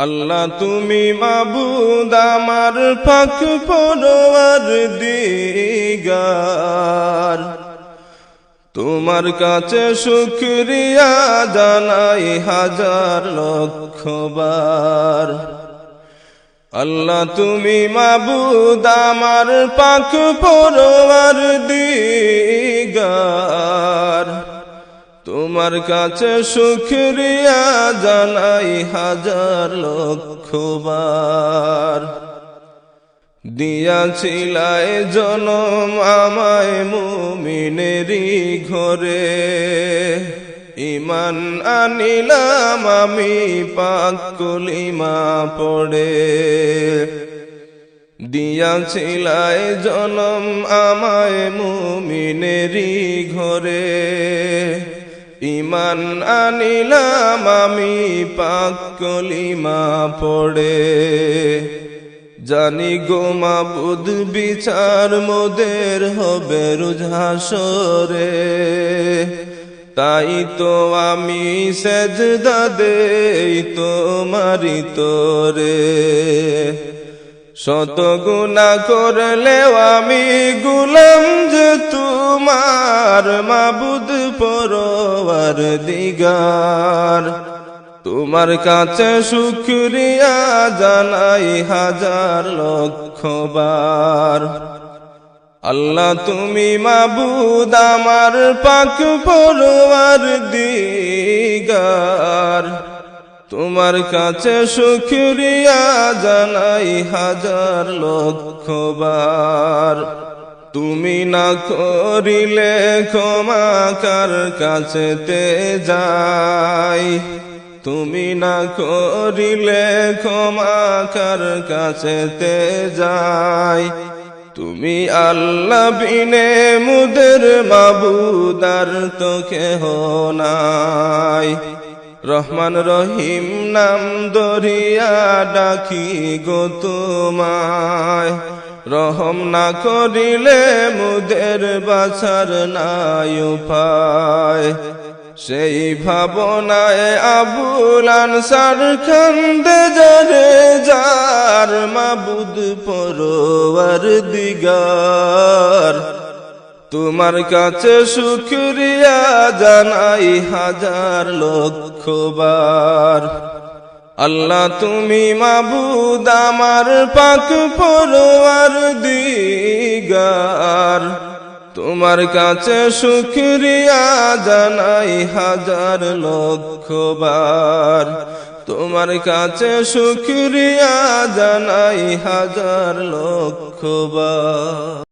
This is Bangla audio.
আল্লাহ তুমি মাবুদ, আমার পাক পরোয়ার দিগার। তোমার কাছে শুক্রিয়া জানাই হাজার লক্ষ বার। আল্লাহ তুমি মাবুদ, আমার পাক পরোয়ার দিগার। তোমার কাছে শুক্রিয়া জানাই হাজার লক্ষ বার দিয়াছিলায় জনম আমায় মুমিনেরই ঘরে। ইমান আনিলাম আমি পাক কলিমা পড়ে। দিয়াছিলায় জনম আমায় মুমিনেরই ঘরে। ইমান আনিলাম আমি পাক কলিমা পড়ে। জানি গো মাবুদ, বিচার মোদের হবে রুঝাসরে তাই তো আমি সেজদা দেই তোমারি তোরে। শত গুণা করলেও আমি গুলাম যে তোমার মাবুদ পরোয়ার দিগার। তোমার কাছে শুক্রিয়া জানাই হাজার লক্ষ বার। আল্লাহ তুমি মাবুদ আমার পাক পরোয়ার দিগার। তোমার কাছে শুক্রিয়া জানাই হাজার লক্ষ বার। তুমি না করিলে ক্ষমা কার কাছে তে যাই? তুমি না করিলে ক্ষমা কার কাছে তে যাই? তুমি আল্লাহ বিনে মুদের মাবুদার তো কেহ নাই। রহমান রহিম নাম দরিয়া ডাকি গো তোমায়। রহম না করিলে মুদের বাছার নাই উপায়। সেই ভাবনায় আবুল আনসার খন্দে জরে যার মাবুদ পরোয়ার দিগার। তোমার কাছে শুক্রিয়া জানাই হাজার লক্ষ বার। আল্লাহ তুমি মাবুদ, আমার পাক পরোয়ার দিগার। তোমার কাছে শুক্রিয়া জানাই হাজার লক্ষ বার তোমার কাছে শুক্রিয়া জানাই হাজার লক্ষ বার